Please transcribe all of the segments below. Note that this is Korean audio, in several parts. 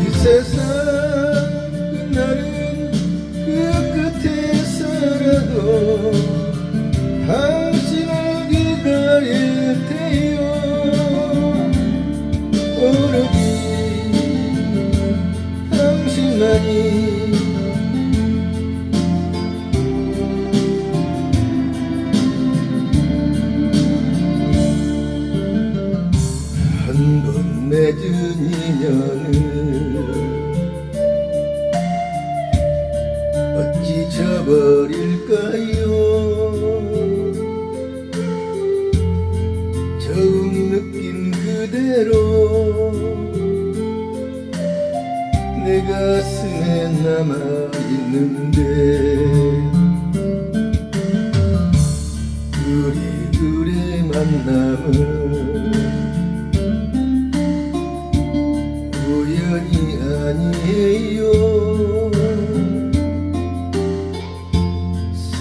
이 세상 끝나는 그 끝에서라도 당신을 기다릴 테요. 오르기 당신만이 맺은 맺은 인연을 어찌 쳐버릴까요? 처음 느낀 그대로 내 가슴에 남아있는데 해요.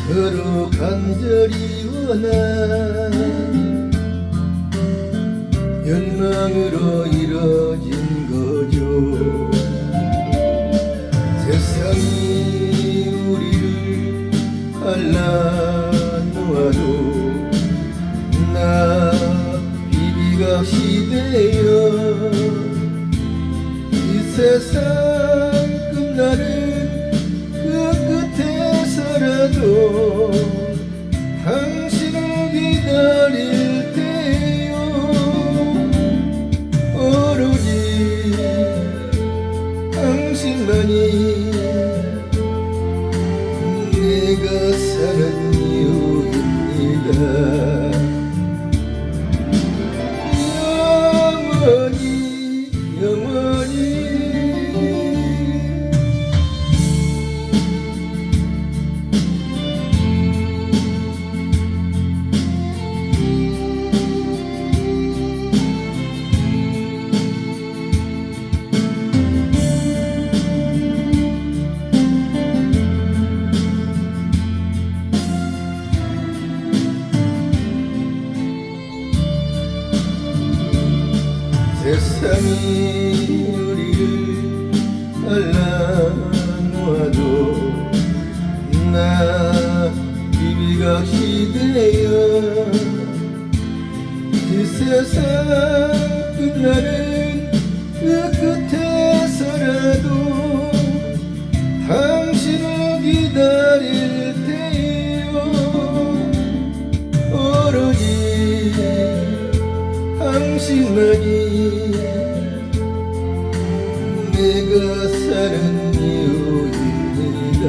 서로 간절히 원한 연망으로 이뤄진 거죠. 세상이 우리를 알라. 세상 끝나는 그 끝에서라도 당신을 기다릴 때요. 오로지 당신만이 내가 사는 이유입니다 세상이 우리를 갈라놓아도 나 비비가 시대여 이 세상 끝나는 당신만이 내가 사는 이유입니다.